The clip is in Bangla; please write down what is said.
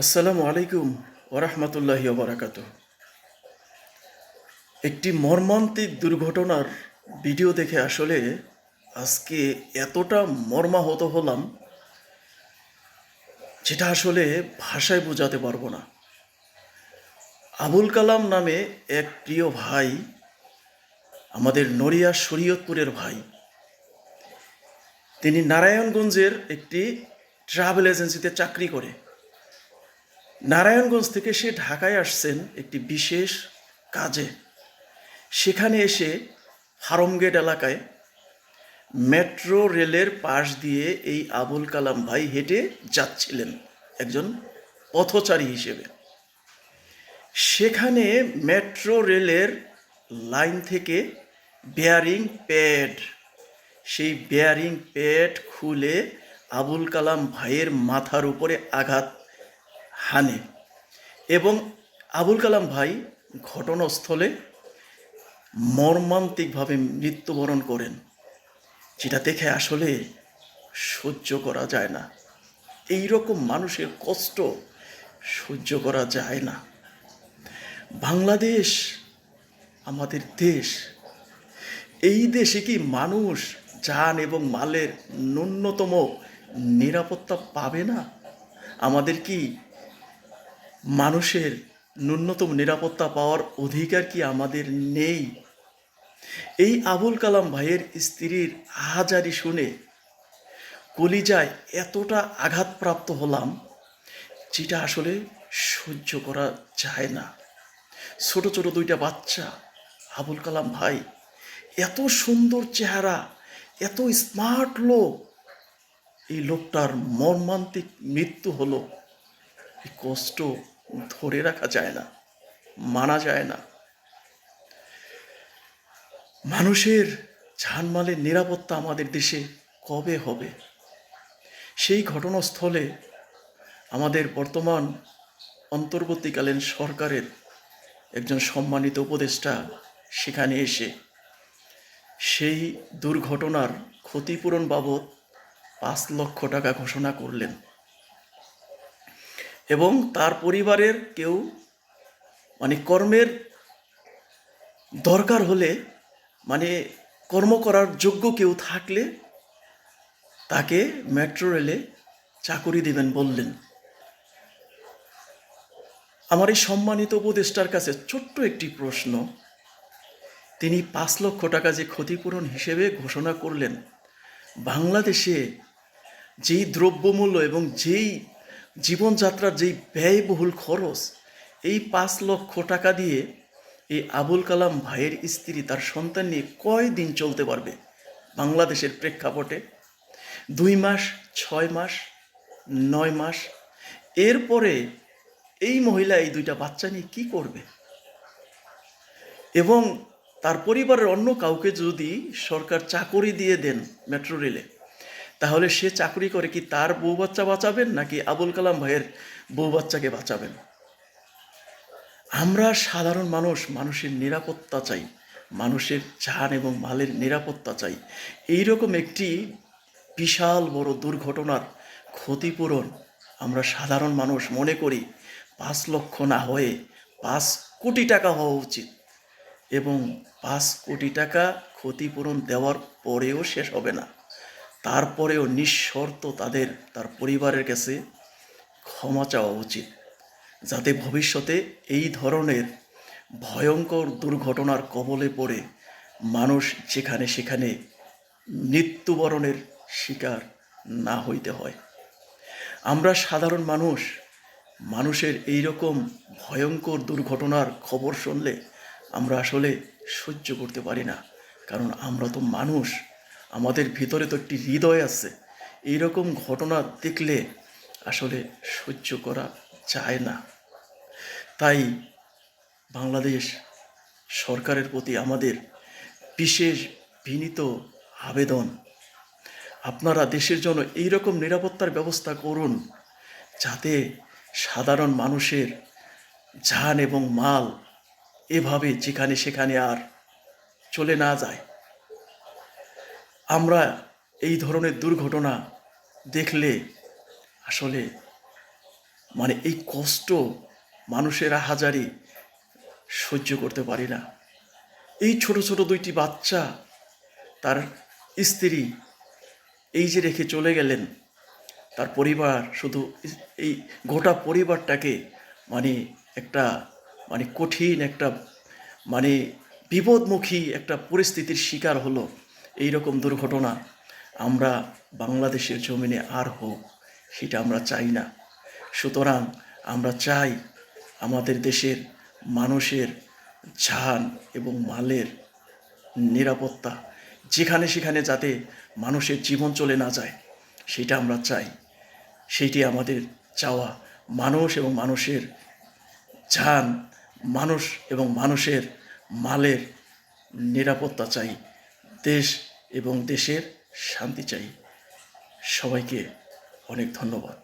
আসসালামু আলাইকুম ওরহমতুল্লাহি বারাকাত একটি মর্মান্তিক দুর্ঘটনার ভিডিও দেখে আসলে আজকে এতটা মর্মাহত হলাম যেটা আসলে ভাষায় বোঝাতে পারব না। আবুল কালাম নামে এক প্রিয় ভাই, আমাদের নড়িয়া শরীয়তপুরের ভাই। তিনি নারায়ণগঞ্জের একটি ট্রাভেল এজেন্সিতে চাকরি করে। নারায়ণগঞ্জ থেকে সে ঢাকায় আসছেন একটি বিশেষ কাজে। সেখানে এসে ফার্মগেট এলাকায় মেট্রো রেলের পাশ দিয়ে এই আবুল কালাম ভাই হেঁটে যাচ্ছিলেন একজন পথচারী হিসেবে। সেখানে মেট্রো রেলের লাইন থেকে বেয়ারিং প্যাড সেই বেয়ারিং প্যাড খুলে আবুল কালাম ভাইয়ের মাথার উপরে আঘাত হানে এবং আবুল কালাম ভাই ঘটনাস্থলে মর্মান্তিকভাবে মৃত্যুবরণ করেন, যেটা দেখে আসলে সহ্য করা যায় না। এই রকম মানুষের কষ্ট সহ্য করা যায় না। বাংলাদেশ, আমাদের দেশ, এই দেশে কি মানুষ যান এবং মালের ন্যূনতম নিরাপত্তা পাবে না? আমাদের কি মানুষের ন্যূনতম নিরাপত্তা পাওয়ার অধিকার কি আমাদের নেই? এই আবুল কালাম ভাইয়ের স্ত্রীর আহাজারি শুনে কলিজায় এতটা আঘাতপ্রাপ্ত হলাম যেটা আসলে সহ্য করা যায় না। ছোট ছোট দুইটা বাচ্চা, আবুল কালাম ভাই, এত সুন্দর চেহারা, এত স্মার্ট লোক। এই লোকটার মর্মান্তিক মৃত্যু হলো কষ্ট ধরে রাখা যায় না, মানা যায় না। মানুষের জানমালের নিরাপত্তা আমাদের দেশে কবে হবে? সেই ঘটনাস্থলে আমাদের বর্তমান অন্তর্বর্তীকালীন সরকারের একজন সম্মানিত উপদেষ্টা সেখানে এসে সেই দুর্ঘটনার ক্ষতিপূরণ বাবদ পাঁচ লক্ষ টাকা ঘোষণা করলেন। এবং তার পরিবারের কেউ মানে কর্মের দরকার হলে মানে কর্ম করার যোগ্য কেউ থাকলে তাকে মেট্রো রেলে চাকুরি দিবেন বললেন। আমার এই সম্মানিত উপদেষ্টার কাছে ছোট্ট একটি প্রশ্ন। তিনি পাঁচ লক্ষ টাকা যে ক্ষতিপূরণ হিসেবে ঘোষণা করলেন, বাংলাদেশে যেই দ্রব্যমূল্য এবং যেই জীবনযাত্রার যেই ব্যয়বহুল খরচ, এই পাঁচ লক্ষ টাকা দিয়ে এই আবুল কালাম ভাইয়ের স্ত্রী তার সন্তান নিয়ে কয় দিন চলতে পারবে বাংলাদেশের প্রেক্ষাপটে? দুই মাস, ছয় মাস, নয় মাস? এরপরে এই মহিলা এই দুইটা বাচ্চা নিয়ে কি করবে? এবং তার পরিবারের অন্য কাউকে যদি সরকার চাকরি দিয়ে দেন মেট্রো রেলে তাহলে সে চাকরি করে কি তার বউ বাচ্চা বাঁচাবেন নাকি আবুল কালাম ভাইয়ের বউ বাচ্চাকে বাঁচাবেন? আমরা সাধারণ মানুষ, মানুষের নিরাপত্তা চাই, মানুষের যান এবং মালের নিরাপত্তা চাই। এইরকম একটি বিশাল বড় দুর্ঘটনার ক্ষতিপূরণ আমরা সাধারণ মানুষ মনে করি পাঁচ লক্ষ না হয়ে পাঁচ কোটি টাকা হওয়া উচিত এবং পাঁচ কোটি টাকা ক্ষতিপূরণ দেওয়ার পরেও শেষ হবে না। তারপরেও নিঃশর্ত তাদের, তার পরিবারের কাছে ক্ষমা চাওয়া উচিত, যাতে ভবিষ্যতে এই ধরনের ভয়ঙ্কর দুর্ঘটনার কবলে পড়ে মানুষ যেখানে সেখানে মৃত্যুবরণের শিকার না হইতে হয়। আমরা সাধারণ মানুষ, মানুষের এই রকম ভয়ঙ্কর দুর্ঘটনার খবর শুনলে আমরা আসলে সহ্য করতে পারি না, কারণ আমরা তো মানুষ। আমাদের ভিতরে তো একটি হৃদয় আছে। এই রকম ঘটনা দেখলে আসলে সহ্য করা যায় না। তাই বাংলাদেশ সরকারের প্রতি আমাদের বিশেষ বিনীত আবেদন, আপনারা দেশের জন্য এই রকম নিরাপত্তার ব্যবস্থা করুন যাতে সাধারণ মানুষের যান এবং মাল এভাবে যেখানে সেখানে আর চলে না যায়। আমরা এই ধরনের দুর্ঘটনা দেখলে আসলে মানে এই কষ্ট মানুষের হাজারি সহ্য করতে পারি না। এই ছোট ছোট দুইটি বাচ্চা তার স্ত্রী এই যে রেখে চলে গেলেন, তার পরিবার শুধু এই গোটা পরিবারটাকে মানে একটা মানে কঠিন একটা মানে বিপদমুখী একটা পরিস্থিতির শিকার হলো। এই রকম দুর্ঘটনা আমরা বাংলাদেশের জমিনে আর হোক, সেটা আমরা চাই না। সুতরাং আমরা চাই আমাদের দেশের মানুষের যান এবং মালের নিরাপত্তা যেখানে সেখানে যাতে মানুষের জীবন চলে না যায়, সেটা আমরা চাই। সেইটি আমাদের চাওয়া। মানুষ এবং মানুষের যান মানুষ এবং মানুষের মালের নিরাপত্তা চাই। দেশ এবং দেশের শান্তি চাই। সবাইকে অনেক ধন্যবাদ।